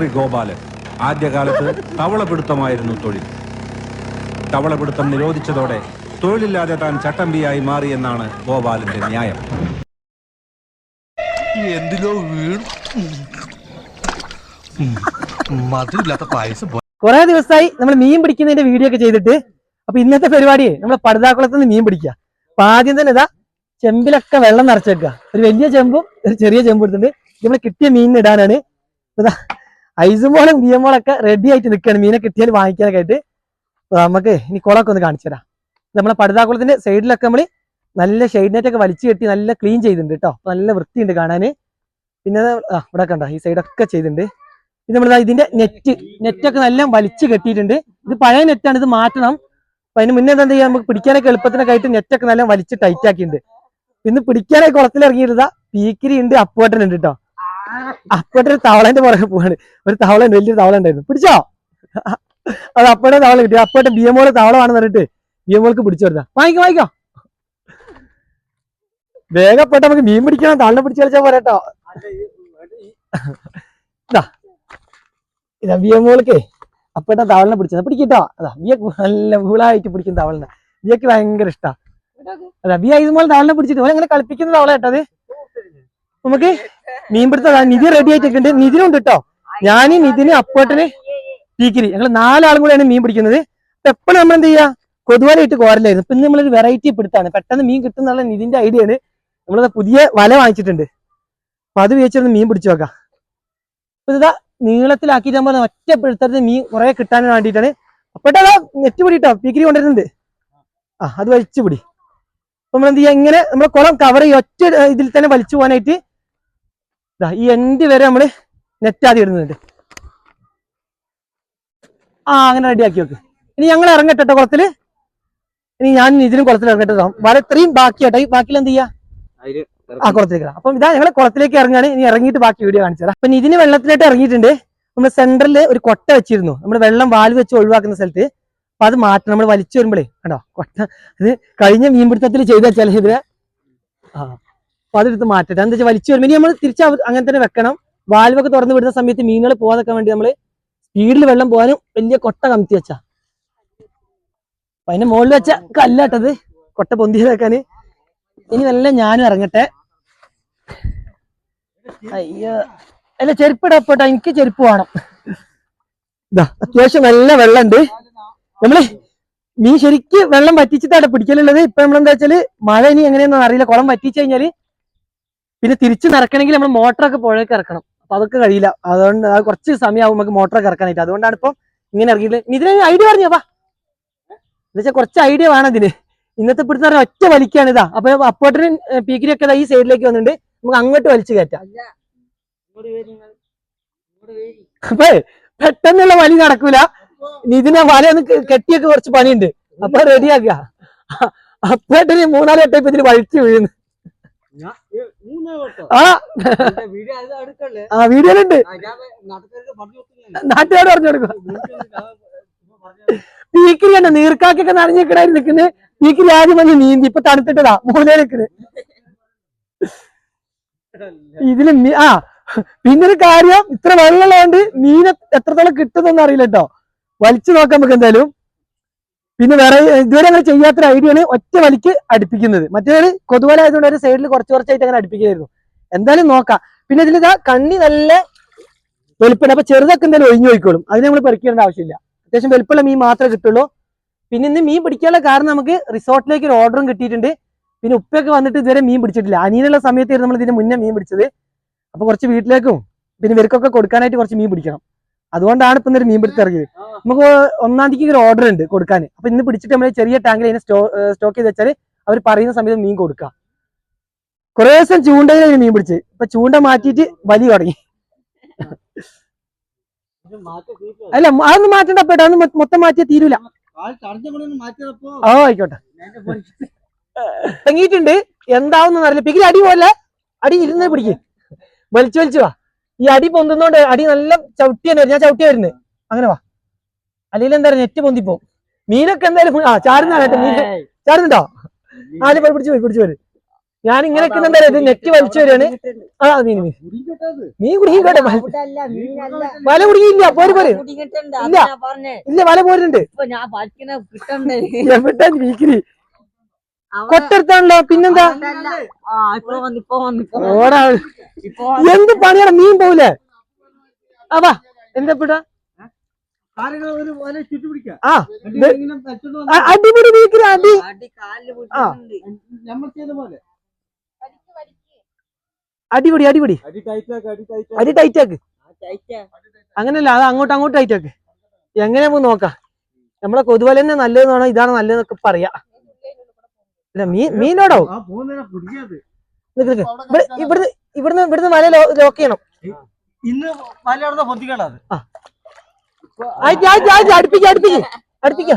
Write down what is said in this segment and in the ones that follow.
പീക്രി ഗോപാലൻ. ആദ്യകാലത്ത് തവളപിടുത്തമായിരുന്നു തൊഴിൽ. തവളപിടുത്തം നിരോധിച്ചതോടെ തൊഴിലില്ലാതെ താൻ ചട്ടമ്പിയായി മാറിയെന്നാണ് ഗോപാലന്റെ ന്യായം. എന്തിലോ മധുരില്ലാത്ത പായസം കുറെ ദിവസമായി നമ്മൾ മീൻ പിടിക്കുന്നതിന്റെ വീഡിയോ ഒക്കെ ചെയ്തിട്ട്. അപ്പൊ ഇന്നത്തെ പരിപാടി നമ്മൾ പടുതാക്കുളത്ത് നിന്ന് മീൻ പിടിക്കുക. അപ്പൊ ആദ്യം തന്നെ ഇതാ ചെമ്പിലൊക്കെ വെള്ളം നിറച്ചേക്കുക ഒരു വലിയ ചെമ്പും ഒരു ചെറിയ ചെമ്പും എടുത്തിട്ടുണ്ട് നമ്മൾ കിട്ടിയ മീനിന് ഇടാനാണ്. ഇതാ ഐസുമോളും ബിയമോളൊക്കെ റെഡി ആയിട്ട് നിൽക്കുകയാണ് മീനെ കിട്ടിയാൽ വാങ്ങിക്കാനൊക്കെ നമുക്ക് ഇനി കുളമൊക്കെ ഒന്ന് കാണിച്ചു തരാം. നമ്മളെ പടുതാക്കുളത്തിന്റെ സൈഡിലൊക്കെ നമ്മൾ നല്ല ഷെയ്ഡ് നെറ്റ് ഒക്കെ വലിച്ചു കെട്ടി നല്ല ക്ലീൻ ചെയ്തിട്ടുണ്ട് കേട്ടോ നല്ല വൃത്തിയുണ്ട് കാണാന്. പിന്നെ ഇവിടെ കണ്ട ഈ സൈഡൊക്കെ ചെയ്തിട്ടുണ്ട്. ഇത് നമ്മൾ ഇതിന്റെ നെറ്റ് നെറ്റൊക്കെ നല്ല വലിച്ചു കെട്ടിയിട്ടുണ്ട്. ഇത് പഴയ നെറ്റാണ് ഇത് മാറ്റണം. അപ്പൊ അതിന് മുന്നേ എന്താ ചെയ്യാ നമുക്ക് പിടിക്കാനൊക്കെ എളുപ്പത്തിനൊക്കെ ആയിട്ട് നെറ്റൊക്കെ നല്ല വലിച്ച് ടൈറ്റ് ആക്കിയിട്ടുണ്ട്. പിന്നെ പിടിക്കാനൊക്കെ കുളത്തിൽ ഇറങ്ങിയിരുന്ന പീക്കിരി ഉണ്ട് അപ്പുവേട്ടൻ ഉണ്ട് കേട്ടോ അപ്പുവേട്ടൻ ഒരു തവളന്റെ പുറകെ പോവാണ്. ഒരു തവള ഉണ്ട് വലിയൊരു തവള ഉണ്ടായിരുന്നു പിടിച്ചോ? അത് അപ്പയുടെ തവള കിട്ടി. അപ്പുവേട്ടൻ ബി എമ്മോൾ തവളമാണെന്ന് പറഞ്ഞിട്ട് ബി എമ്മോൾക്ക് പിടിച്ചു കൊടുത്താ. വാങ്ങിക്കോ വാങ്ങിക്കോ. വേഗപ്പെട്ട നമുക്ക് മീൻ പിടിക്കണം തവളനെ പിടിച്ചു കളിച്ചാൽ പോരാട്ടോ ഇതാ ഇതാ ബി എമ്മോൾക്ക് അപ്പേട്ട തവളനെ പിടിച്ചത്. പിടിക്കട്ടോ അതാ ബിയക്ക് നല്ല വീളായിട്ട് പിടിക്കുന്ന തവളനെ. ബിയക്ക് ഭയങ്കര ഇഷ്ടാ. അതാ ബി ഐസ് മോൾ തവളനെ പിടിച്ചിട്ട് ഓനെ അങ്ങനെ കളിപ്പിക്കുന്ന തവള കേട്ടത് നമുക്ക് മീൻ പിടുത്ത നിധി റെഡി ആയിട്ടുണ്ട്. നിധിനുണ്ട് കേട്ടോ ഞാൻ നിധിന് അപ്പോട്ടിന് ടീക്കിരി. ഞങ്ങൾ നാലാളും കൂടെയാണ് മീൻ പിടിക്കുന്നത്. എപ്പോഴും നമ്മൾ എന്ത് ചെയ്യാ? കൊതുവലയിട്ട് കോരലായിരുന്നു. പിന്നെ നമ്മളൊരു വെറൈറ്റി പിടുത്താണ്. പെട്ടെന്ന് മീൻ കിട്ടുന്നുള്ള നിധിന്റെ ഐഡിയ ആണ് നമ്മളത് പുതിയ വല വാങ്ങിച്ചിട്ടുണ്ട്. അപ്പൊ അത് വെച്ചിരുന്ന് മീൻ പിടിച്ചു നോക്കാം. അപ്പൊ ഇതാ നീളത്തിലാക്കിയിട്ട് നമ്മൾ ഒറ്റ പിടുത്തത്തിന് മീൻ കുറെ കിട്ടാൻ വേണ്ടിയിട്ടാണ്. അപ്പോട്ടാ നെറ്റ് പിടിട്ടോ പീക്കിരി കൊണ്ടിരുന്നുണ്ട് ആ അത് വലിച്ചു പിടി. അപ്പൊ നമ്മൾ എന്ത് ചെയ്യാ? ഇങ്ങനെ നമ്മൾ കുളം കവർ ചെയ്യുക ഒറ്റ ഇതിൽ തന്നെ വലിച്ചു പോകാനായിട്ട് ഈ എൻഡ് വരെ നമ്മൾ നെറ്റ് ആദ്യം ഇടുന്നുണ്ട്. ആ അങ്ങനെ റെഡിയാക്കി വെക്ക്. ഇനി ഞങ്ങൾ ഇറങ്ങട്ടെ ട്ടോ കുളത്തിൽ. ഇനി ഞാൻ ഇതിലും കുളത്തിൽ ഇറങ്ങട്ടെ വരെ വല ഇത്രയും ബാക്കിയാട്ടെ. ഈ ബാക്കിൽ എന്ത് ചെയ്യാ? ആ കുളത്തിലേക്ക് അപ്പൊ ഇതാ ഞങ്ങൾ കുളത്തിലേക്ക് ഇറങ്ങാണ്. ഇനി ഇറങ്ങിയിട്ട് ബാക്കി വീഡിയോ കാണിച്ചു തരാം. അപ്പം ഇതിന് വെള്ളത്തിലായിട്ട് ഇറങ്ങിയിട്ടുണ്ട്. നമ്മൾ സെന്ററിൽ ഒരു കൊട്ട വെച്ചിരുന്നു. നമ്മൾ വെള്ളം വാൽ വെച്ച് ഒഴിവാക്കുന്ന സ്ഥലത്ത്. അപ്പൊ അത് മാറ്റണം. നമ്മൾ വലിച്ചു വരുമ്പോഴേ കണ്ടോ? കൊട്ട. ഇത് കഴിഞ്ഞ മീൻപിടുത്തത്തിൽ ചെയ്ത വെച്ചാൽ ഇതിനെ ആ. അപ്പൊ അതെടുത്ത് മാറ്റട്ടെ. എന്താ വെച്ചാൽ വലിച്ചു വരുമ്പോൾ ഇനി നമ്മൾ തിരിച്ച് അങ്ങനെ തന്നെ വെക്കണം. വാൽവൊക്കെ തുറന്ന് വിടുന്ന സമയത്ത് മീനുകൾ പോകാതൊക്കെ വേണ്ടി നമ്മൾ സ്പീഡിൽ വെള്ളം പോകാനും വലിയ കൊട്ട കമത്തി വെച്ചാ. അപ്പൊ അതിന്റെ മുകളിൽ വെച്ച കല്ലാട്ടത്. കൊട്ട പൊന്തി വെക്കാന് ഇനി നല്ല ഞാനും ഇറങ്ങട്ടെ. അയ്യോ. അല്ല ചെരുപ്പിടാ പോട്ടെ. എനിക്ക് ചെരുപ്പ് വേണം. അത്യാവശ്യം നല്ല വെള്ളമുണ്ട് നമ്മൾ മീൻ ശരിക്ക് വെള്ളം വറ്റിച്ചിട്ടാണ് പിടിക്കലുള്ളത്. ഇപ്പൊ നമ്മളെന്താ വെച്ചാൽ മഴ ഇനി എങ്ങനെയൊന്നും അറിയില്ല. കുളം വറ്റിച്ചു കഴിഞ്ഞാൽ പിന്നെ തിരിച്ച് നിറക്കണമെങ്കിൽ നമ്മൾ മോട്ടറൊക്കെ പുഴയൊക്കെ ഇറക്കണം. അപ്പൊ അതൊക്കെ കഴിയില്ല. അതുകൊണ്ട് അത് കുറച്ച് സമയമാകും നമുക്ക് മോട്ടറൊക്കെ ഇറക്കാനായിട്ട്. അതുകൊണ്ടാണ് ഇപ്പം ഇങ്ങനെ ഇറങ്ങിയിട്ട് ഇതിന് ഐഡിയ പറഞ്ഞോ വാ. എന്നുവെച്ചാൽ കുറച്ച് ഐഡിയ വേണം ഇതിന്. ഇന്നത്തെ പിടുത്തം പറഞ്ഞാൽ ഒറ്റ വലിക്കാണ് ഇതാ. അപ്പൊ അപ്പോട്ടിന് പീക്കിനൊക്കെ ഈ സൈഡിലേക്ക് വന്നിട്ടുണ്ട്. നമുക്ക് അങ്ങോട്ട് വലിച്ചു കയറ്റാം. അപ്പൊ പെട്ടെന്നുള്ള വലി നടക്കൂല. ഇതിനെ വല ഒന്ന് കെട്ടിയൊക്കെ കുറച്ച് പണിയുണ്ട്. അപ്പൊ റെഡിയാക്കുക. അപ്പോട്ടിന് മൂന്നാൽ വട്ടം ഇപ്പൊ ഇതിന് വലിച്ചു വീഴുന്നു. ആ. ആ വീഡിയോയിലുണ്ട്. നാട്ടുകാർ പറഞ്ഞു കൊടുക്കുക പീക്കിരി കണ്ട നീർക്കാക്കൊക്കെ നിൽക്കണായി നിൽക്കുന്നത് പീക്കിരി ആദ്യം വന്ന് നീന്തി ഇപ്പൊ തണുത്തിട്ടതാ. മൂന്നേ നിൽക്കുന്നത് ഇതിൽ ആ പിന്നെ ഒരു കാര്യം ഇത്ര വെള്ളമുള്ളതുകൊണ്ട് മീൻ എത്രത്തോളം കിട്ടുന്നൊന്നും അറിയില്ല കേട്ടോ. വലിച്ചു നോക്കാം നമുക്ക് എന്തായാലും. പിന്നെ വേറെ ഇതുവരെ അങ്ങനെ ചെയ്യാത്തൊരു ഐഡിയാണ് ഒറ്റ വലിക്ക് അടുപ്പിക്കുന്നത്. മറ്റേത് കൊതുവല ആയതുകൊണ്ട് ഒരു സൈഡിൽ കുറച്ച് കുറച്ചായിട്ട് അങ്ങനെ അടുപ്പിക്കുന്നു എന്തായാലും നോക്കാം. പിന്നെ ഇതിൽ ഇതാ കണ്ണി നല്ല വലുപ്പുണ്ട് അപ്പൊ ചെറുതൊക്കെ എന്തായാലും ഒഴിഞ്ഞു പോയിക്കോളും. അതിന് നമ്മൾ പെറുക്കേണ്ട ആവശ്യമില്ല. അത്യാവശ്യം വലുപ്പമുള്ള മീൻ മാത്രമേ കിട്ടുള്ളൂ. പിന്നെ ഇന്ന് മീൻ പിടിക്കാനുള്ള കാരണം നമുക്ക് റിസോർട്ടിലേക്ക് ഒരു ഓർഡറും കിട്ടിയിട്ടുണ്ട്. പിന്നെ ഉപ്പയൊക്കെ വന്നിട്ട് ഇതുവരെ മീൻ പിടിച്ചിട്ടില്ല. അനിയനുള്ള സമയത്തായിരുന്നു നമ്മൾ ഇതിന് മുന്നേ മീൻ പിടിച്ചത്. അപ്പൊ കുറച്ച് വീട്ടിലേക്കും പിന്നെ ഇവർക്കൊക്കെ കൊടുക്കാനായിട്ട് കുറച്ച് മീൻ പിടിക്കണം. അതുകൊണ്ടാണ് ഇപ്പൊ ഇന്നൊരു മീൻപിടുത്തം ഇറങ്ങിയത്. നമുക്ക് ഒന്നാം തീയതിക്ക് ഒരു ഓർഡർ ഉണ്ട് കൊടുക്കാൻ. അപ്പൊ ഇന്ന് പിടിച്ചിട്ട് നമ്മൾ ചെറിയ ടാങ്കിൽ അതിനെ സ്റ്റോക്ക് ചെയ്ത് വെച്ചാൽ അവർ പറയുന്ന സമയത്ത് മീൻ കൊടുക്കാം. കുറേ ദിവസം ചൂണ്ടയിൽ മീൻ പിടിച്ച് ഇപ്പൊ ചൂണ്ട മാറ്റിയിട്ട് വലി തുടങ്ങി. അല്ല അതൊന്നും മാറ്റണ്ട പേട്ടാ അതൊന്നും മൊത്തം മാറ്റിയ തീരൂല. ഓ ആയിക്കോട്ടെ. തങ്ങിയിട്ടുണ്ട് എന്താവുന്ന അറിയില്ല. പിക്കിൽ അടി പോലെ അടി ഇരുന്ന് പിടിക്കും. വലിച്ചു വലിച്ചു വാ ഈ അടി പൊന്തുന്നോണ്ട് അടി നല്ല ചവിട്ടി തന്നെ. ഞാൻ ചവിട്ടി വരുന്നത് അങ്ങനെ വാ. അല്ലെങ്കിൽ എന്താ പറയുക നെറ്റ് പൊന്തിപ്പോ. മീനൊക്കെ എന്തായാലും ആ ചാടുന്നതാണ് കേട്ടോ മീൻ. ചാടുന്നുണ്ടോ? ആദ്യം പോയി പിടിച്ചു പോയി പിടിച്ചു പോയി. ഞാൻ ഇങ്ങനെ എന്താ ഇത് നെറ്റ് വലിച്ചു വരികയാണ്. ആ മീൻ മീൻ. മീൻ കുടുങ്ങിക്കോട്ടെ വല- വല കുടുങ്ങിയില്ല പോര് പോര്. ഇല്ല. ഇല്ല വല പോരുന്നുണ്ട് ഞാൻ പഠിക്കണ കിട്ടണ്ടേ എവിടെ വീക്കിരി കൊട്ടെടുത്താണല്ലോ പിന്നെന്താ. ഓടാ. എന്ത് പണിയാണ്? മീൻ പോവില്ലേ? ആ വാ. എന്താ പിടാ അടിപൊളി വീക്കിരി അടി. അടിപൊളി അടിപൊടി അടി ടൈറ്റ് ആക്ക്. അങ്ങനല്ല അത് അങ്ങോട്ട് അങ്ങോട്ട് ടൈറ്റാക്ക് എങ്ങനെ നമുക്ക് നോക്കാം? നമ്മളെ കൊതുവല തന്നെ നല്ലതെന്നാണോ ഇതാണ് നല്ലതെന്നൊക്കെ പറയാ. മീൻ മീനോടോ? ഇവിടുന്ന് ഇവിടുന്ന് ഇവിടുന്ന് വല ലോക്ക് ചെയ്യണം. ഇന്ന് ആയിട്ട് അടുപ്പിക്ക അടുപ്പിക്ക്. അടുപ്പിക്ക്.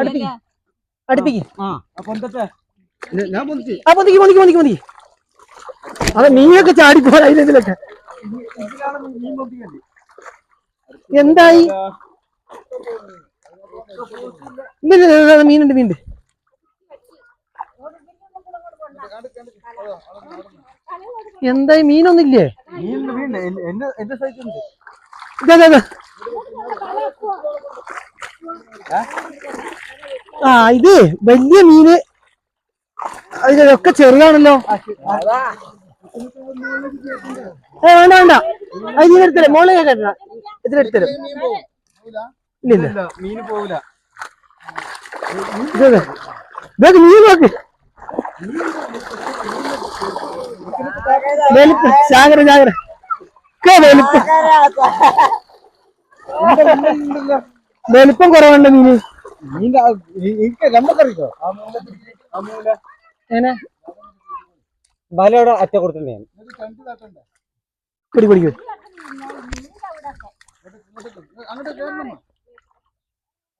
അടുപ്പിക്ക അടുപ്പിക്ക് ആ പൊന്തിക്ക് പൊന്തിക്ക് പൊന്തിക്ക് പൊന്തിക്ക്. അതെ മീനൊക്കെ ചാടിപ്പോ അതിലെന്തിലൊക്കെ എന്തായി? ഇല്ല, മീനുണ്ട് മീനുണ്ട് എന്തായി മീനൊന്നില്ലേ വീണ്ടും വീണ്ടും എന്റെ എന്റെ സൈറ്റ് ഉണ്ട് ഇതാ, ഇതാ, മീനൊന്നില്ലേ ആ ഇത് വലിയ മീന് അതിലൊക്കെ ചെറുതാണല്ലോ. ഏ വേണ്ട വേണ്ട. അത് നീ എടുത്തരും. മോളെ കേട്ടാ ഇതിലെടുത്തരും എടുത്തരും. ഇല്ല മീൻ പോവില്ല. നീ നോക്ക്. വലിപ്പം ജാഗ്ര ജാഗ്ര വെളുപ്പ്. വെളുപ്പം വലിപ്പം കുറവുണ്ട് മീന് നമുക്കറിയോ? എനിക്ക് നമ്മക്കറിയോ ആ മൂല ആ മൂല എങ്ങനെ വലയുടെ അറ്റ കൊടുത്തിട്ടുണ്ട് പിടി പിടിക്കും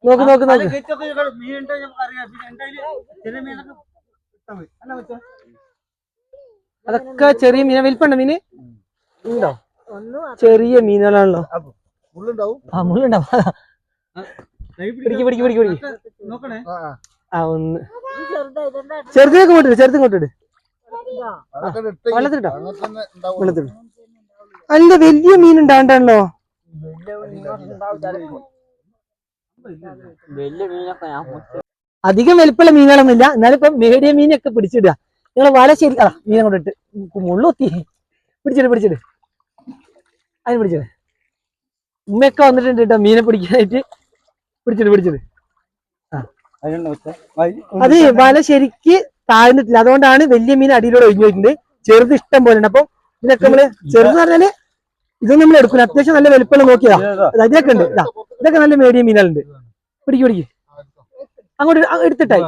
നോക്ക് നോക്ക്. നോക്ക് മീനുണ്ട് നമുക്കറിയാം. പിന്നെ എന്റെ ചില മീനൊക്കെ അതൊക്കെ ചെറിയ മീന. വലിപ്പുണ്ടോ മീന്? ഉണ്ടോ? ചെറിയ മീനുകളാണല്ലോ. ആ മുള്ളുണ്ടാവും. പിടിക്ക് പിടിക്ക് പിടിക്ക് ആ ഒന്ന്. ഇത് ചെറുതാ, ഇതെന്താ? ചെറുതിനൊക്കെ കൊണ്ടിട്ട് ചെറുതും കൊണ്ടിട്ട് വെള്ളത്തിലിട്ടോ? വെള്ളത്തിലിട്ടോ അല്ല വലിയ മീൻ ഉണ്ടാണ്ടല്ലോ വലിയ മീനൊക്കെ ഞാൻ. അധികം വലിപ്പമുള്ള മീനുകളൊന്നുമില്ല. എന്നാലും ഇപ്പൊ മേടിയ മീനൊക്കെ പിടിച്ചിടുക. നിങ്ങൾ വല ശരി അതാ മീനെ കൊണ്ടിട്ട് മുള്ളുത്തി പിടിച്ചിട്ട് പിടിച്ചിട്ട് അതിന് പിടിച്ചിട്ട് ഉമ്മയൊക്കെ വന്നിട്ടുണ്ട് കേട്ടോ മീനെ പിടിക്കാനായിട്ട്. പിടിച്ചിട്ട് വെച്ചാ അത് വല ശരിക്ക് താഴ്ന്നിട്ടില്ല. അതുകൊണ്ടാണ് വലിയ മീൻ അടിയിലൂടെ ഒഴിഞ്ഞു പോയിട്ടുണ്ട്. ചെറുത് ഇഷ്ടം പോലെ ഉണ്ട്. അപ്പം ഇതിനൊക്കെ നമ്മൾ ചെറുത് പറഞ്ഞാൽ ഇതൊന്നും നമ്മൾ എടുക്കില്ല അത്യാവശ്യം നല്ല വലിപ്പമുള്ള നോക്കിയതാ. അതിനൊക്കെ ഉണ്ട്. ഇതൊക്കെ നല്ല മേടിയ മീനുകളുണ്ട്. പിടിക്കും പിടിക്ക്. അങ്ങോട്ട് എടുത്തിട്ടായി.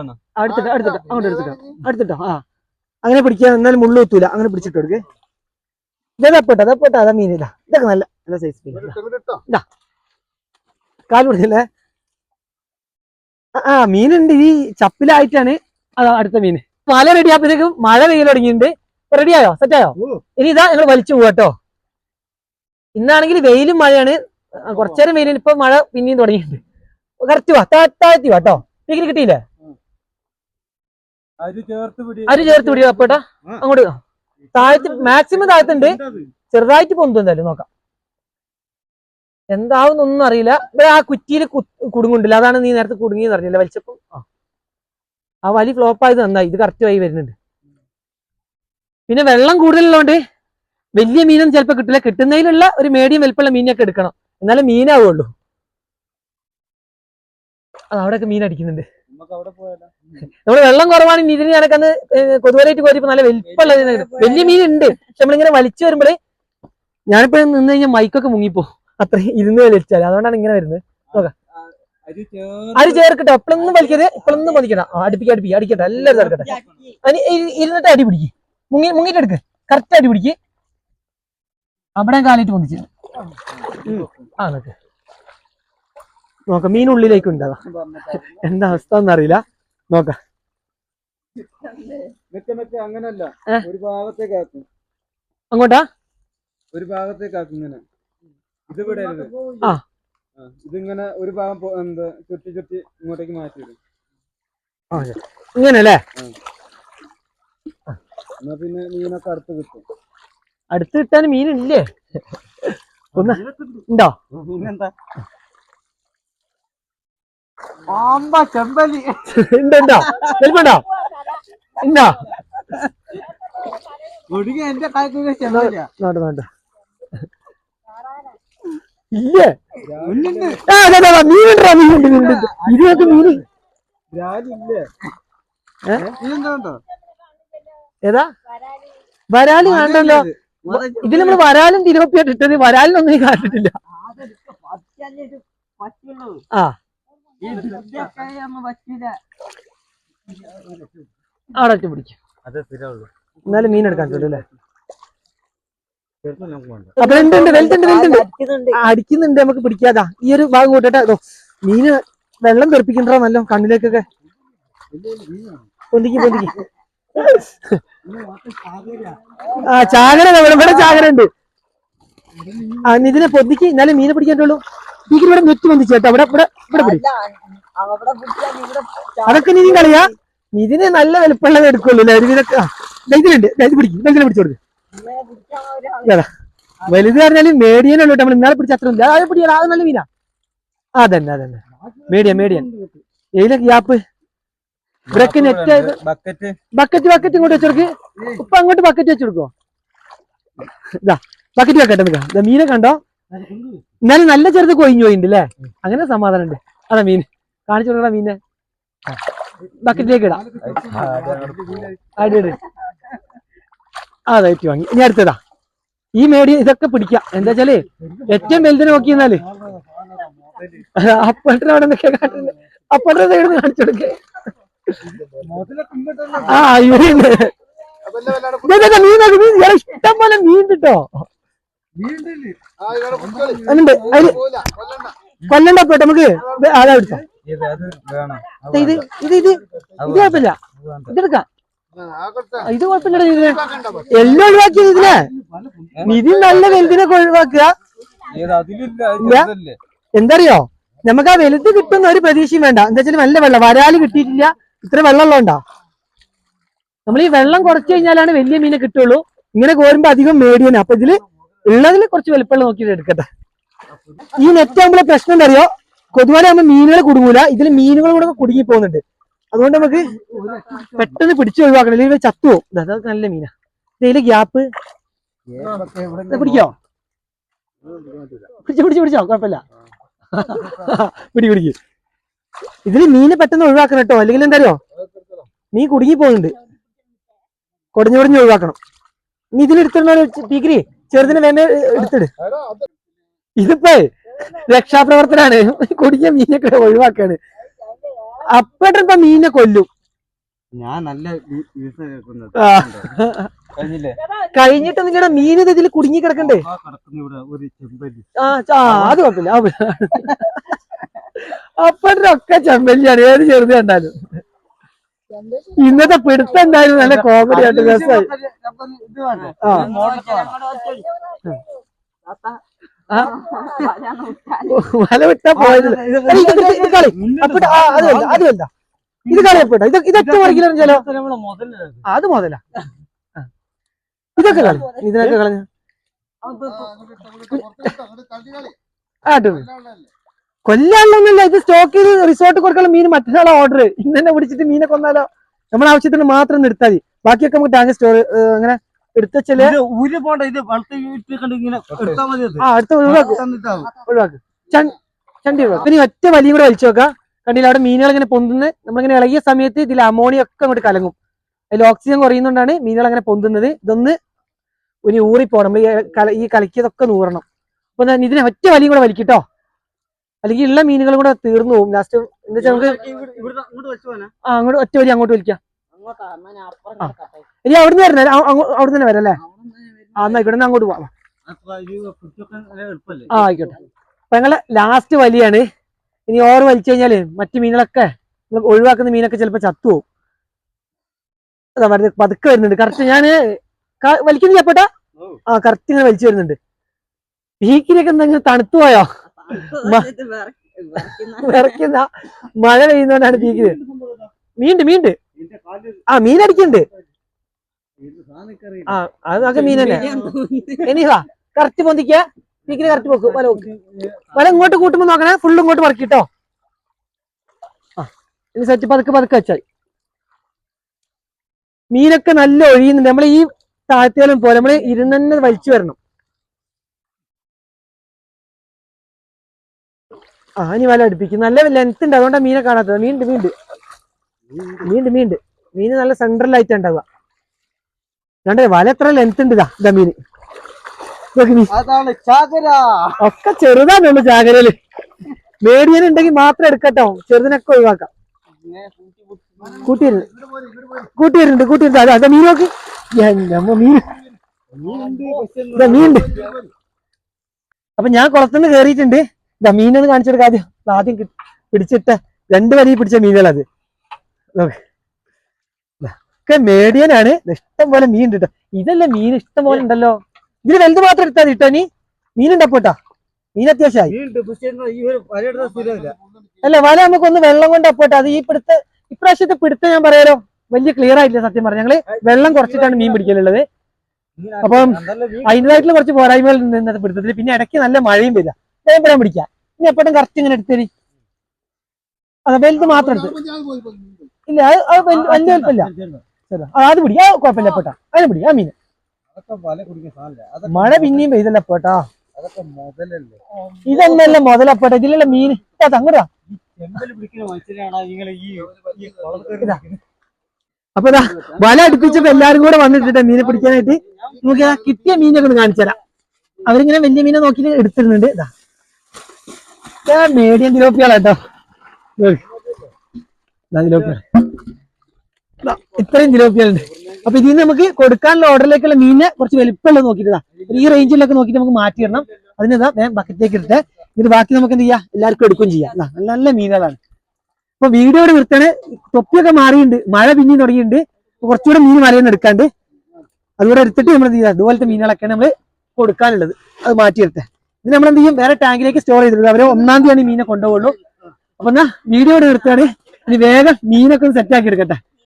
എടുത്തിട്ട് എടുത്തിട്ട്. അങ്ങോട്ട് എടുത്തിട്ടോ. എടുത്തിട്ടോ. ആ. അങ്ങനെ പിടിക്കാൻ എന്നാലും മുള്ളു കുത്തൂല. അങ്ങനെ പിടിച്ചിട്ട് കൊടുക്കേ. ഇതാ പോട്ടെ അതാ പോട്ടെ. അതാ മീനില്ല ഇതൊക്കെ നല്ല നല്ല സൈസ് മീൻ ഇതാ കാൽ പിടിച്ചില്ലേ? ആ, മീനുണ്ട്. ഈ ചപ്പിലായിട്ടാണ് അതാ അടുത്ത മീൻ. മല റെഡി ആയപ്പോഴത്തേക്കും മഴ പെയ്യൽ തുടങ്ങിയിട്ടുണ്ട്. റെഡിയായോ സെറ്റായോ ഇനി ഇതാ ഞങ്ങൾ വലിച്ചു പോവാട്ടോ ഇന്നാണെങ്കിൽ വെയിലും മഴയാണ്. കുറച്ചേരം വെയിലിപ്പോ ഇപ്പൊ മഴ പിന്നെയും തുടങ്ങിയിട്ടുണ്ട്. കറക്റ്റ് വാ. താഴ്ത്തി വാട്ടോ ഡിഗ്രി കിട്ടിയില്ലേ? അരി ചേർത്ത് പിടിയോ അപ്പേട്ടാ? അങ്ങോട്ട്. താഴത്ത് മാക്സിമം താഴത്തുണ്ട്. ചെറുതായിട്ട് പൊന്തു എന്തായാലും നോക്കാം. ഒന്നും അറിയില്ല. ഇവിടെ ആ കുറ്റിയിൽ കുടുങ്ങുണ്ടല്ലോ. അതാണ് നീ നേരത്തെ കുടുങ്ങിയെന്ന് അറിഞ്ഞില്ല വലിച്ചപ്പം? ആ. ആ വലി ഫ്ലോപ്പ് ആയത് നന്നായി. ഇത് കറക്റ്റ് ആയി വരുന്നുണ്ട്. പിന്നെ വെള്ളം കൂടുതലുള്ളതുകൊണ്ട് വലിയ മീനൊന്നും ചിലപ്പോൾ കിട്ടില്ല. കിട്ടുന്നതിലുള്ള ഒരു മീഡിയം വലിപ്പമുള്ള മീനൊക്കെ എടുക്കണം. എന്നാലേ മീനാവുള്ളൂ. അവിടെയൊക്കെ മീൻ അടിക്കുന്നുണ്ട്. നമ്മൾ വെള്ളം കുറവാണെങ്കിൽ ഇതിന് ഞാനൊക്കെ കൊതുവലായിട്ട് പോയപ്പോ നല്ല വലിപ്പമുള്ള വലിയ മീൻ ഉണ്ട് പക്ഷെ നമ്മളിങ്ങനെ വലിച്ചു വരുമ്പോഴേ ഞാനിപ്പോ നിന്ന് കഴിഞ്ഞാൽ മൈക്കൊക്കെ മുങ്ങിപ്പോ. അത്ര ഇരുന്ന് വലിച്ചാൽ അതുകൊണ്ടാണ് ഇങ്ങനെ വരുന്നത്. നോക്കാം. അരി ചേർക്കട്ടെ. എപ്പോഴൊന്നും വലിക്കരുത്. ഇപ്പോഴൊന്നും വലിക്കട്ടെ ആ, അടുപ്പിക്ക് അടുപ്പിക്ക്. അടിക്കട്ടെ. എല്ലാവരും ചേർക്കട്ടെ. അതിന് ഇരുന്നിട്ട് അടി പിടിക്ക്. മുങ്ങി മുങ്ങിട്ട് എടുക്ക്. കറക്റ്റ് അടി പിടിക്ക്. അവിടെ കാലിട്ട് പൊന്തിച്ച്. ആ നോക്ക്. നോക്കാം മീനുള്ളിലേക്ക് ഉണ്ടാകാം എന്താ അവസ്ഥ എന്നറിയില്ല. നോക്ക. അങ്ങനല്ല? ഒരു ഭാഗത്തേക്ക് ആക്കും. അങ്ങോട്ടാ? ഒരു ഭാഗത്തേക്ക് ആക്കും ഇങ്ങനെ. ഇത് വിടരുത് ആ. ഇതിങ്ങനെ ഒരു ഭാഗം എന്താ ചുറ്റി ചുറ്റി ഇങ്ങോട്ടേക്ക് മാറ്റി ഇടും. ഇങ്ങനെ അല്ലേ എന്നാ പിന്നെ മീനൊക്കെ അടുത്ത് കിട്ടും. അടുത്ത് കിട്ടാൻ മീനില്ലേ? ഒന്ന് ഉണ്ടോ? പിന്നെന്താ? ആമ്പ ചെമ്പലി ഉണ്ട് ഉണ്ടോ വലിപ്പുണ്ടോ ഉണ്ടോ ഒടുങ്ങി എന്റെ കാലത്ത് ചെമ്പലിയാ നോട്ട് നോട്ട് ഇല്ലേ? മുന്നുണ്ട് ആ അതെ അതെ മീനുണ്ടോ മീനുണ്ട് മീനുണ്ട്. ഇതിനകത്ത് മീന്. രാജില്ലേ? ഏ? നീന്താണ്ടോ ഏതാ? വരാൽ കാണണ്ടല്ലോ ഇതിൽ നമ്മൾ വരാലും തിരുവപ്പിയായിട്ട് ഇട്ടത് വരാലിനൊന്നും കാണിട്ടില്ല ആ ഈ ദുർഗയൊക്കെ നമ്മ പറ്റില്ല അവിടെ വെച്ച് പിടിക്കും എന്നാലും മീൻ എടുക്കാൻ അപ്പൊ ഉണ്ട് ഉണ്ട് അടിക്കുന്നുണ്ട്. അടിക്കുന്നുണ്ട്. നമുക്ക് പിടിക്കാതാ. ഈ ഒരു ഭാഗം കൂട്ടട്ടെ മീന് വെള്ളം തെറിപ്പിക്കണ്ടോ നല്ല? കണ്ണിലേക്കൊക്കെ. പൊന്തിക്ക് പൊന്തിക്ക്. ആ ചാകര ഇവിടെ ചാകര ഉണ്ട് ആ ഇതിനെ പൊന്തിക്ക്. എന്നാലും മീനെ പിടിക്കാൻ ഭീകര ഇവിടെ നെറ്റ് പൊന്തിച്ചു കേട്ടോ. ഇവിടെ ഇവിടെ ഇവിടെ പിടി. അതൊക്കെ നീ കളിയാ. ഇതിന് നല്ല വലുപ്പമുള്ളത് എടുക്കുള്ളൂ അല്ലേ? ഇതിനൊക്കെ ഇതിലുണ്ട് ഇത് പിടിക്കും. ഇതിനെ പിടിച്ചു കൊടുക്കും. ഇങ്ങനെ പിടിച്ചാൽ ഒരു ഇതാ. വലുത് പറഞ്ഞാൽ മേടിയനുള്ളൂ നമ്മൾ ഇന്നാളെ പിടിച്ച അത്ര ഇല്ല. അത് പിടിയാ അത് നല്ല മീനാ. അതന്നെ അതന്നെ. മേടിയൻ മേടിയൻ ഏതിലെ ഗ്യാപ്പ് ഇവിടൊക്കെ നെറ്റ് ബക്കറ്റ് ബക്കറ്റ് ബക്കറ്റ് ഇങ്ങോട്ട് വെച്ചെടുക്ക് ഇപ്പൊ അങ്ങോട്ട് ബക്കറ്റ് വെച്ചെടുക്കോ ഇതാ. ബക്കറ്റ് വെക്കട്ടെ നിൽക്കാം മീനെ കണ്ടോ? എന്നാലും നല്ല ചെറുത് കൊഴിഞ്ഞു പോയിട്ടുണ്ട് അല്ലേ അങ്ങനെ സമാധാനം ഉണ്ട് അതാ മീൻ. കാണിച്ചു കൊടുക്കണ മീനെ. ബക്കറ്റിലേക്ക് ഇടാം. അടി അതാ വാങ്ങി. ഇനി അടുത്തതാ. ഈ മേടി ഇതൊക്കെ പിടിക്കാം. എന്താ വെച്ചാൽ ഏറ്റവും വലുതിനെ നോക്കി എന്നാൽ അപ്പട്ടൻ അവിടെ നിന്നൊക്കെ സൈഡിൽ നിന്ന് കാണിച്ചു കൊടുക്കേ. ആ ഇയാളെ ഇഷ്ടം പോലെ മീൻ കിട്ടോ. അതുണ്ട് അതിൽ കൊല്ലണ്ട. പോട്ടെ നമുക്ക് ഇത് എടുക്കാം. ഇത് ഇത് ഇത് ഇത് കുഴപ്പമില്ല. ഇതെടുക്കാം ആ, ഇത് കുഴപ്പമില്ല ഇതിന് എല്ലാം ഒഴിവാക്കിയത് ഇതിനെ. നിധി നല്ല വലുതിനെ ഒഴിവാക്കുക. എന്തറിയോ? നമുക്ക് ആ വലുത് കിട്ടുന്ന ഒരു പ്രതീക്ഷയും വേണ്ട. എന്താ വെച്ചാൽ നല്ല വെള്ളം. വരാൽ കിട്ടിയിട്ടില്ല. ഇത്ര വെള്ളമുള്ളതുകൊണ്ടാ നമ്മൾ ഈ വെള്ളം കുറച്ചു കഴിഞ്ഞാലാണ് വലിയ മീനെ കിട്ടുള്ളൂ. ഇങ്ങനെ കോരുമ്പോ അധികം മേടിയനെ. അപ്പൊ ഇതിൽ ഉള്ളതിൽ കുറച്ച് വലുപ്പമുള്ള നോക്കിയിട്ട് എടുക്കട്ടെ. ഈ നെറ്റ് ആകുമ്പോൾ പ്രശ്നം എന്താ അറിയോ കൊതുവാല ആകുമ്പോൾ മീനുകൾ കുടുങ്ങൂല. ഇതിൽ മീനുകൾ കൂടെ കുടുങ്ങി പോകുന്നുണ്ട്. അതുകൊണ്ട് നമുക്ക് പെട്ടെന്ന് പിടിച്ചു ഒഴിവാക്കണം. അല്ലെങ്കിൽ ചത്തു പോകും. അതൊക്കെ നല്ല മീനാ. ഇതിൽ ഗ്യാപ്പ്. പിടിക്കോ? പിടിച്ചു പിടിച്ചു പിടിച്ചോ. കുഴപ്പമില്ല. പിടി പിടിക്ക്. ഇതിൽ മീന് പെട്ടെന്ന് ഒഴിവാക്കണം കേട്ടോ. അല്ലെങ്കിൽ എന്താ അറിയോ മീൻ കുടുങ്ങി പോകുന്നുണ്ട്. കൊടഞ്ഞു കൊടിഞ്ഞ് ഒഴിവാക്കണം. നീ ഇതിലെടുത്തിടണ പീക്കിരി? ചെറുതിനെ വേമ എടുത്തിട്. ഇതിപ്പോ രക്ഷാപ്രവർത്തനാണ്. കുടിക്കാൻ മീനൊക്കെ ഒഴിവാക്കാണ്. അപ്പേട്ടൻ മീനെ കൊല്ലും. ഞാൻ നല്ല കഴിഞ്ഞിട്ട് നിങ്ങളുടെ മീൻ ഇത് ഇതിൽ കുടുങ്ങി കിടക്കണ്ടേ? അത് കുഴപ്പമില്ല. അപ്പഴൊക്കെ ചെമ്പല്ലിയാണ്. ഏത് ചെറുത് കണ്ടാലും. ഇന്നത്തെ പിടുത്തം എന്തായാലും നല്ല കോമഡി ആയിട്ട് രസമായി ഇത് വേണ്ടേ ആ ആ, വല വിട്ടാ പോയത് ഇത് കളി അപ്പഴ ആ അത് വേണ്ട അത് വേണ്ട ഇത് കളി ഇത് ഇതൊക്കെ മറിക്കില്ലോ ചില മുതലേ അത് മുതലാ. ഇതൊക്കെ കളി ഇതിനൊക്കെ കളഞ്ഞ ആട്ടോ കൊല്ലാനൊന്നുമില്ല. ഇത് സ്റ്റോക്ക് ചെയ്ത് റിസോർട്ട് കൊടുക്കാനുള്ള മീൻ മറ്റൊരാളെ ഓർഡർ ഇന്ന് തന്നെ പിടിച്ചിട്ട് മീനെ കൊന്നാലോ? നമ്മുടെ ആവശ്യത്തിന് മാത്രം എടുത്താൽ മതി. ബാക്കിയൊക്കെ നമുക്ക് ടാങ്ക് സ്റ്റോർ അങ്ങനെ എടുത്താ മതി ആ അടുത്ത ഒഴിവാക്കും. ചണ്ടി ഒഴിവാക്ക്. ഇനി ഒറ്റ വലിയ കൂടെ വലിച്ചു നോക്കാം. കണ്ടില്ല അവിടെ മീനുകൾ ഇങ്ങനെ പൊന്തുന്നത്? നമ്മളിങ്ങനെ ഇളകിയ സമയത്ത് ഇതിൽ അമോണിയ ഒക്കെ അങ്ങോട്ട് കലങ്ങും. അതിൽ ഓക്സിജൻ കുറയുന്നതുകൊണ്ടാണ് മീനുകൾ അങ്ങനെ പൊന്തുന്നത്. ഇതൊന്ന് ഒരു ഊറിപ്പോണം. നമ്മൾ ഈ കലക്കിയതൊക്കെ നൂറണം. അപ്പൊ ഞാൻ ഇതിനെ ഒറ്റ വലിയും കൂടെ വലിക്കട്ടോ അല്ലെങ്കിൽ ഉള്ള മീനുകളും കൂടെ തീർന്നു പോകും. ലാസ്റ്റ് എന്താ വെച്ചാൽ നമുക്ക് ആ അങ്ങോട്ട് ഒറ്റ വരി അങ്ങോട്ട് വലിക്കാം. ഞാൻ. ഇനി അവിടുന്ന് വരണേ. അവിടെ തന്നെ വരല്ലേ ആ എന്നാ ഇവിടെ നിന്ന് അങ്ങോട്ട് പോവാം. ആ ആയിക്കോട്ടെ. അപ്പൊ ഞങ്ങളെ ലാസ്റ്റ് വലിയാണ്. ഇനി ഓവർ വലിച്ചു കഴിഞ്ഞാൽ മറ്റു മീനുകളൊക്കെ നമ്മൾ ഒഴിവാക്കുന്ന മീനൊക്കെ ചിലപ്പോ ചത്തുപോകും അതാ വരുന്നത് പതുക്കെ വരുന്നുണ്ട്. കറക്റ്റ് ഞാൻ ക- വലിക്കുന്നില്ല അപ്പോട്ടാ? ആ കറക്റ്റ് ഇങ്ങനെ വലിച്ചു വരുന്നുണ്ട്. ഭീക്കിരിയൊക്കെ എന്താ തണുത്തു പോയോ? വിറയ്ക്കുന്ന വിറയ്ക്കുന്ന മഴ പെയ്യുന്നോണ്ടാണ് പീക്കിന് മീണ്ട് മീണ്ട്. ആ മീൻ അടിക്കുന്നുണ്ട് ആ അതൊക്കെ മീൻ തന്നെ. എനിഹാ കറക്റ്റ് പൊന്തിക്ക. പീക്കിന് കറക്റ്റ് പോക്ക് വല വെക്ക് വല ഇങ്ങോട്ട് കൂട്ടുമ്പോ നോക്കണേ ഫുള്ള് ഇങ്ങോട്ട് പറക്കിട്ടോ. ആ ഇനി സെറ്റ് പതുക്കെ പതുക്കെ വെച്ചാൽ. മീനൊക്കെ നല്ല ഒഴിയുന്നുണ്ട്. നമ്മൾ ഈ താഴ്ത്തിയാലും പോലെ നമ്മൾ ഇരുന്നെ വലിച്ചു വരണം. ആ ഇനി വല അടുപ്പിക്കും. നല്ല ലെങ്ത് ഉണ്ട്. അതുകൊണ്ടാണ് മീനെ കാണാത്തത്. മീനുണ്ട് മീനുണ്ട് മീനുണ്ട് മീനുണ്ട് മീന് നല്ല സെൻട്രലായിട്ട് ഉണ്ടാവുക. കണ്ടേ? വല എത്ര ലെങ്ത് ഉണ്ട് ഇതാ ഇതാ മീന്. ഒക്കെ ചെറുതാണുള്ളു ചാകരയിൽ. മേടിയൻ ഉണ്ടെങ്കിൽ മാത്രം എടുക്കട്ടോ. ചെറുതിനൊക്കെ ഒഴിവാക്കാം. കൂട്ടിയിരുന്നു കൂട്ടിയിരുന്നുണ്ട് കൂട്ടിയിരുന്നു അതെ അതെ മീൻ നോക്ക്. മീൻ. മീനുണ്ട് അപ്പൊ ഞാൻ കുളത്തുനിന്ന് കേറിയിട്ടുണ്ട്. ഇതാ മീനുകൾ കാണിച്ചൊരു കാര്യം. ആദ്യം പിടിച്ചിട്ട രണ്ട് വരി പിടിച്ച മീനുകളത്. ഒക്കെ മേടിയനാണ്. ഇഷ്ടം പോലെ മീൻ ഉണ്ട് ഇതല്ലേ മീൻ ഇഷ്ടം പോലെ ഉണ്ടല്ലോ? ഇതിന് വലുത് മാത്രം എടുത്താൽ കിട്ടോ നീ മീനുണ്ടപ്പോട്ടാ മീൻ അത്യാവശ്യമായി. അല്ല വല നമുക്കൊന്ന് വെള്ളം കൊണ്ട് അപ്പോട്ടെ അത് ഈ പിടുത്ത ഇപ്രാവശ്യത്തെ പിടുത്ത ഞാൻ പറയാലോ? വലിയ ക്ലിയർ ആയില്ല സത്യം പറഞ്ഞ. ഞങ്ങൾ വെള്ളം കുറച്ചിട്ടാണ് മീൻ പിടിക്കലുള്ളത്. അപ്പം അതിന്റെതായിട്ടുള്ള കുറച്ച് പോരായ്മകൾ ഇന്നത്തെ പിടുത്തത്തിൽ പിന്നെ ഇടയ്ക്ക് നല്ല മഴയും വരിക വേഗം വരാൻ പിടിക്കാം. ഇനി എപ്പോഴും കറക്റ്റ് ഇങ്ങനെ എടുത്തേരി. അതെ വലുത് മാത്രം എടുത്ത്. ഇല്ല അത് അത് വലിയ വലുപ്പമില്ല അത് പിടി. ആ കുഴപ്പമില്ല പോട്ടാ. അതിനെ പിടി ആ മീൻ. മഴ പിന്നെയും പെയ്തല്ല പോട്ടാ. ഇതന്നെയല്ല മുതലപ്പോട്ടെ? ഇതിലുള്ള മീൻ? അങ്ങോട്ടാ. അപ്പൊ ഇതാ വല അടുപ്പിച്ചപ്പോ എല്ലാരും കൂടെ വന്നിട്ടിട്ട് മീനെ പിടിക്കാനായിട്ട്. നമുക്ക് കിട്ടിയ മീനൊക്കെ ഒന്ന് കാണിച്ചു തരാം അവരിങ്ങനെ വലിയ മീനെ നോക്കി എടുത്തിരുന്നുണ്ട് ഇതാ. മീഡിയം തിലോപ്പികളാട്ടോ. തിലോപ്പികൾ. ഇത്രയും തിലോപ്പിയാളുണ്ട് അപ്പൊ ഇതിൽ നിന്ന് നമുക്ക് കൊടുക്കാനുള്ള ഓർഡറിലേക്കുള്ള മീനെ കുറച്ച് വലിപ്പമുള്ള നോക്കിയിട്ടാ ഈ റേഞ്ചിലൊക്കെ നോക്കിയിട്ട് നമുക്ക് മാറ്റി അതിനെന്താ വേഗം ബക്കറ്റിലേക്ക് ഇട്ടിട്ട് ഇത് ബാക്കി നമുക്ക് എന്ത് ചെയ്യാം? എല്ലാവർക്കും എടുക്കുകയും ചെയ്യാം. നല്ല നല്ല മീനുകളാണ്. അപ്പൊ വീഡിയോയുടെ നിർത്തണേ തൊപ്പിയൊക്കെ മാറിയിട്ടുണ്ട്. മഴ പിന്നെയും തുടങ്ങിയിട്ടുണ്ട്. കുറച്ചുകൂടെ മീൻ മലയിൽ എടുക്കാണ്ട്. അതുകൂടെ എടുത്തിട്ട് നമ്മൾ ചെയ്യാം അതുപോലത്തെ മീനുകളൊക്കെയാണ് നമ്മൾ കൊടുക്കാനുള്ളത്. അത് മാറ്റിയെടുത്തെ ഇത് നമ്മൾ എന്ത് ചെയ്യും? വേറെ ടാങ്കിലേക്ക് സ്റ്റോർ ചെയ്തിട്ടുണ്ട് അവരെ ഒന്നാം തീയതി മീനെ കൊണ്ടുപോകുള്ളൂ അപ്പൊ എന്നാ വീഡിയോ എടുത്താണ് ഇനി വേഗം മീനൊക്കെ ഒന്ന് സെറ്റ് ആക്കി എടുക്കട്ടെ.